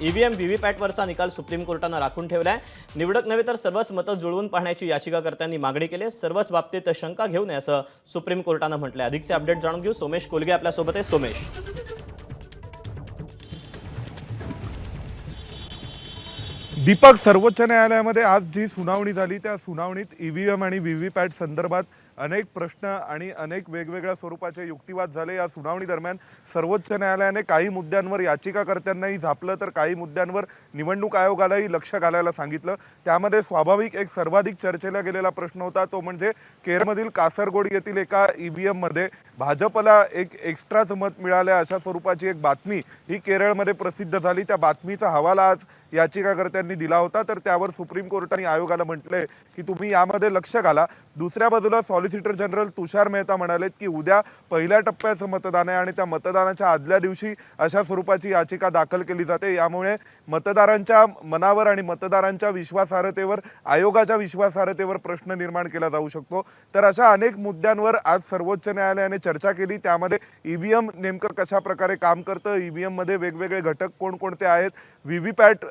EVM व्हीव्हीपॅटवरचा निकाल supreme कोर्टानं राखून ठेवलाय. निवडक नव्हे तर सर्वच मतं जुळवून पाहण्याची याचिकाकर्त्यांनी मागणी केली आहे. सर्वच बाबतीत शंका घेऊ नये असं सुप्रीम कोर्टानं म्हटलंय. अधिकचे अपडेट जाणून घेऊ. सोमेश कोलगे आपल्यासोबत आहे. सोमेश. दीपक सर्वोच्च न्यायालयामध्ये आज जी सुनावणी झाली त्या सुनावणीत ईव्हीएम आणि व्हीव्हीपॅट संदर्भात अनेक प्रश्न आणि अनेक वेगवेगळ्या स्वरूपाचे युक्तिवाद झाले या सुनावणी दरम्यान सर्वोच्च न्यायालयाने काही मुद्द्यांवर याचिकाकर्त्यांनाही झापलं तर काही मुद्द्यांवर निवडणूक आयोगालाही लक्ष घालायला सांगितलं. त्यामध्ये स्वाभाविक एक सर्वाधिक चर्चेला गेलेला प्रश्न होता तो म्हणजे केरळमधील कासरगोड येथील एका ईव्हीएममध्ये भाजपला एक एक्स्ट्राच मत मिळालं अशा स्वरूपाची एक बातमी ही केरळमध्ये प्रसिद्ध झाली. त्या बातमीचा हवाला आज याचिकाकर्त्यांनी दिला होता. तर त्यावर सुप्रीम कोर्टाने आयोगाला म्हटलंय की तुम्ही यामध्ये लक्ष घाला. दुसऱ्या बाजूला सॉलिसिटर जनरल तुषार मेहता म्हणालेत की उद्या पहिल्या टप्प्याचं मतदान आहे आणि त्या मतदानाच्या आदल्या दिवशी अशा स्वरूपाची याचिका दाखल केली जाते. यामुळे मतदारांच्या मनावर आणि मतदारांच्या विश्वासार्हतेवर आयोगाच्या विश्वासार्हतेवर प्रश्न निर्माण केला जाऊ शकतो. तर अशा अनेक मुद्द्यांवर आज सर्वोच्च न्यायालयाने चर्चा केली. त्यामध्ये ईव्हीएम नेमकं कशा प्रकारे काम करतं ईव्हीएममध्ये वेगवेगळे घटक कोणकोणते आहेत व्हीव्हीपॅट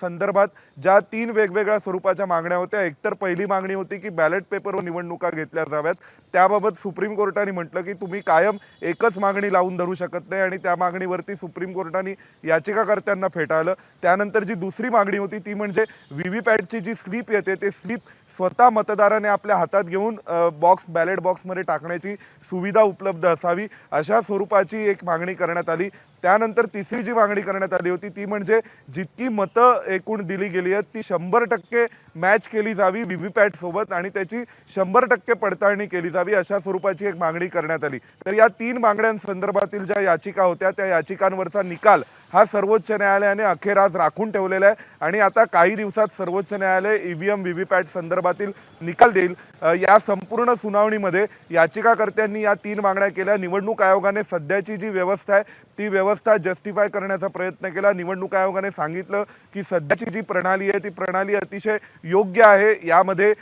संदर्भात ज्या तीन वेगवेगळ्या स्वरूपाच्या मागण्या होत्या. एकतर पहिली मागणी होती की बॅलेट पेपरवर निवडणुका घेतल्या कराव्यात. त्याबाबत सुप्रीम कोर्टाने म्हटलं की तुम्ही कायम एकच मागणी लावून धरू शकत नाही आणि त्या मागणीवरती सुप्रीम कोर्टाने याचिकाकर्त्यांना फेटाळलं. त्यानंतर जी दुसरी मागणी होती ती म्हणजे व्ही व्ही पॅटची जी स्लिप येते ते स्लिप स्वतः मतदाराने आपल्या हातात घेऊन बॉक्स बॅलेट बॉक्समध्ये टाकण्याची सुविधा उपलब्ध असावी अशा स्वरूपाची एक मागणी करण्यात आली. त्यानंतर तिसरी जी मागणी करण्यात आली होती ती म्हणजे जितकी मतं एकूण दिली गेली आहेत ती शंभर टक्के मॅच केली जावी व्हीव्हीपॅट सोबत आणि त्याची शंभर टक्के पडताळणी केली जावी अशा स्वरूपाची एक मागणी करण्यात आली. तर या तीन मागण्यांसंदर्भातील ज्या याचिका होत्या त्या याचिकांवरचा निकाल हा सर्वोच्च न्यायालयाने अखेर आज राखून ठेवलेला आहे. आणि आता काही दिवसात सर्वोच्च न्यायालय ईव्हीएम व्हीव्हीपॅट संदर्भातील निकाल देईल. या संपूर्ण सुनावणीमध्ये याचिकाकर्त्यांनी या तीन मागण्या केल्या. निवडणूक आयोगाने सध्याची जी व्यवस्था आहे ती व्यवस्था जस्टिफाय करण्याचा प्रयत्न केला. निवडणूक आयोगाने सांगितलं की सध्याची जी प्रणाली आहे ती प्रणाली अतिशय योग्य आहे. यामध्ये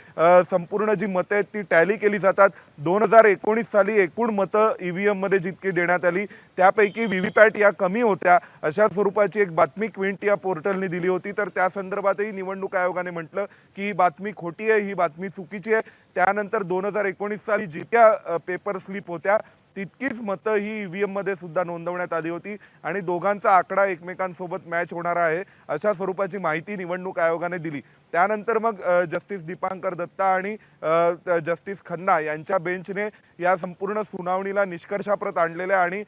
संपूर्ण जी मतं आहेत ती टॅली केली जातात. दोन हजार एकोणीस साली एकूण मतं ई व्ही एममध्ये जितकी देण्यात आली त्यापैकी व्ही वी पॅट या कमी होत्या अशा स्वरूपाची एक बातमी क्विंट या पोर्टलने दिली होती. तर त्या संदर्भातही निवडणूक आयोगाने म्हटलं की ही बातमी खोटी आहे ही बातमी चुकीची आहे. त्यानंतर दोन हजार एकोणीस साली जित्या पेपर स्लिप होत्या. तितकीच मतं ही ईव्हीएममध्ये सुद्धा नोंदवण्यात आली होती आणि दोघांचा आकडा एकमेकांसोबत मॅच होणारा आहे अशा स्वरूपाची माहिती निवडणूक आयोगाने दिली. त्यानंतर मग जस्टिस दीपांकर दत्ता आणि जस्टिस खन्ना यांच्या बेंचने या संपूर्ण सुनावणीला निष्कर्षाप्रत आणलेलं आहे आणि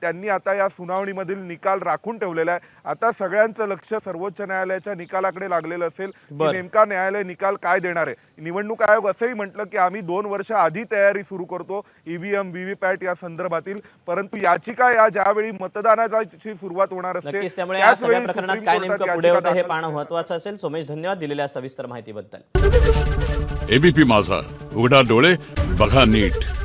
त्यांनी आता या सुनावणीमधील निकाल राखून ठेवलेला आहे. आता सगळ्यांचं लक्ष सर्वोच्च न्यायालयाच्या निकालाकडे लागलेलं असेल. नेमका न्यायालय निकाल काय देणार आहे? निवडणूक आयोग असंही म्हटलं की आम्ही दोन वर्ष आधी तयारी सुरू करतो ईव्हीएम व्हीव्हीपॅट या संदर्भातील परंतु याचिका या ज्यावेळी मतदानाची सुरुवात होणार असते नक्कीच त्यामुळे या सगळ्या प्रकरणात काय नेमकं पुढे होतं हे पाहणं महत्वाचं असेल. सोमेश धन्यवाद दिलेल्या सविस्तर माहितीबद्दल. एबीपी माझा उघडा डोळे बघा नीट.